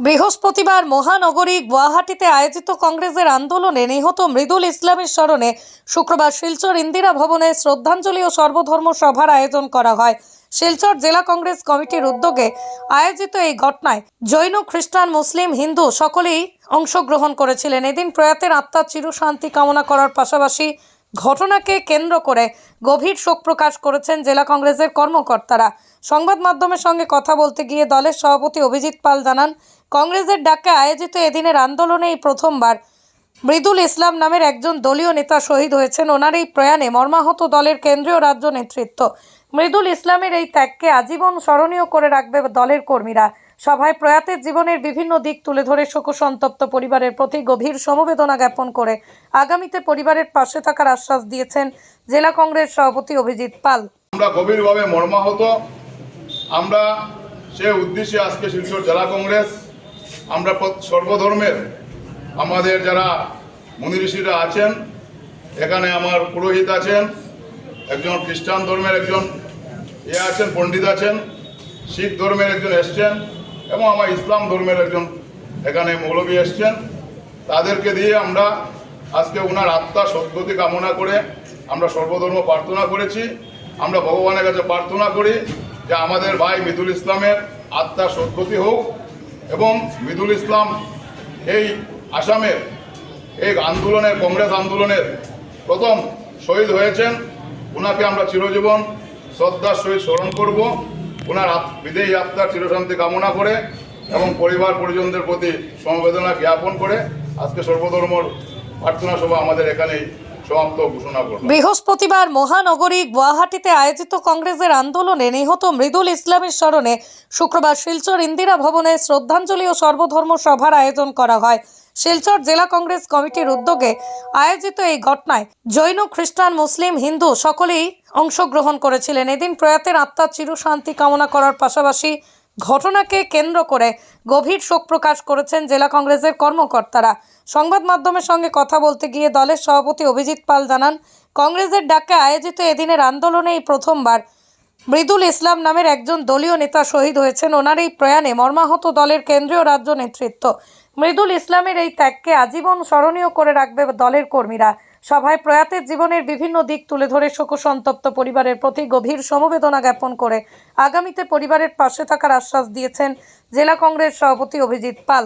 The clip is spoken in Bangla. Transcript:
বৃহস্পতিবার মহানগরী গুয়াহাটিতে আয়োজিত কংগ্রেসের আন্দোলনে নিহত মৃদুল ইসলামের স্মরণে শুক্রবার শিলচর ইন্দিরা ভবনে শ্রদ্ধাঞ্জলি ও সর্বধর্ম সভার আয়োজন করা হয়। শিলচর জেলা কংগ্রেস কমিটির উদ্যোগে আয়োজিত এই ঘটনায় জৈন, খ্রিস্টান, মুসলিম, হিন্দু সকলেই অংশগ্রহণ করেছিলেন। এদিন প্রয়াতের আত্মার চিরশান্তি কামনা করার পাশাপাশি ঘটনাকে কেন্দ্র করে গভীর শোক প্রকাশ করেছেন জেলা কংগ্রেসের কর্মকর্তারা। সংবাদ মাধ্যমের সঙ্গে কথা বলতে গিয়ে দলের সভাপতি অভিজিৎ পাল জানান, কংগ্রেসের ডাকে আয়োজিত এদিনের আন্দোলনে এই প্রথমবার মৃদুল ইসলাম নামের একজন দলীয় নেতা শহীদ হয়েছেন। ওনার এই প্রয়াণে মর্মাহত দলের কেন্দ্রীয় রাজ্য নেতৃত্ব। মৃদুল ইসলামের এই ত্যাগকে আজীবন স্মরণীয় করে রাখবে দলের কর্মীরা। সভায় প্রয়াতের জীবনের বিভিন্ন দিক তুলে ধরে শোকসন্তপ্ত পরিবারের প্রতি গভীর সমবেদনা জ্ঞাপন করে আগামীতে পরিবারের পাশে থাকার আশ্বাস দিয়েছেন জেলা কংগ্রেস সভাপতি অভিজিৎ পাল। আমরা গভীরভাবে মর্মাহত। আমরা সে উদ্দেশ্যে আজকে শিলচর জেলা কংগ্রেস, আমরা সর্বধর্মের আমাদের যারা মুনি ঋষিরা আছেন, এখানে আমার পুরোহিত আছেন, একজন খ্রিস্টান ধর্মের একজন এ আছেন, পণ্ডিত আছেন, শিখ ধর্মের একজন এসছেন, এবং আমার ইসলাম ধর্মের একজন এখানে মৌলবী এসছেন। তাদেরকে দিয়ে আমরা আজকে ওনার আত্মা সদ্গতি কামনা করে আমরা সর্বধর্ম প্রার্থনা করেছি। আমরা ভগবানের কাছে প্রার্থনা করি যে আমাদের ভাই মৃদুল ইসলামের আত্মা সদ্গতি হোক এবং মৃদুল ইসলাম এই আসামের এই আন্দোলনের, কংগ্রেস আন্দোলনের প্রথম শহীদ হয়েছেন। ওনাকে আমরা চিরজীবন শ্রদ্ধার সহিত স্মরণ করব। ওনার বিদেহী আত্মার চিরশান্তি কামনা করে এবং পরিবার পরিজনদের প্রতি সমবেদনা জ্ঞাপন করে আজকে সর্বধর্মর প্রার্থনা সভা আমাদের এখানেই সমাপ্ত ঘোষণা বৃহস্পতিবার মহানগরী গুয়াহাটিতে আয়োজিত কংগ্রেসের আন্দোলনে নিহত মৃদুল ইসলামের স্মরণে শুক্রবার শিলচর ইন্দিরা ভবনে শ্রদ্ধাঞ্জলি ও সর্বধর্ম সভার আয়োজন করা হয়। শিলচর জেলা কংগ্রেস কমিটির উদ্যোগে আয়োজিত এই ঘটনায় জৈন, খ্রিস্টান, মুসলিম, হিন্দু সকলেই অংশগ্রহণ করেছিলেন। এদিন প্রয়াতের আত্মার চিরশান্তি কামনা করার পাশাপাশি ঘটনাকে কেন্দ্র করে গভীর শোক প্রকাশ করেছেন জেলা কংগ্রেসের কর্মকর্তারা। সংবাদ মাধ্যমের সঙ্গে কথা বলতে গিয়ে দলের সভাপতি অভিজিৎ পাল জানান, কংগ্রেসের ডাকে আয়োজিত এদিনের আন্দোলনে এই প্রথমবার মৃদুল ইসলাম নামের একজন দলীয় নেতা শহীদ হয়েছেন। ওনার এই প্রয়াণে মর্মাহত দলের কেন্দ্রীয় রাজ্য নেতৃত্ব। মৃদুল ইসলামের এই ত্যাগকে আজীবন স্মরণীয় করে রাখবে দলের কর্মীরা। সভায় প্রয়াতের জীবনের বিভিন্ন দিক তুলে ধরে শোকসন্তপ্ত পরিবারের প্রতি গভীর সমবেদনা জ্ঞাপন করে আগামীতে পরিবারের পাশে থাকার আশ্বাস দিয়েছেন জেলা কংগ্রেস সভাপতি অভিজিৎ পাল।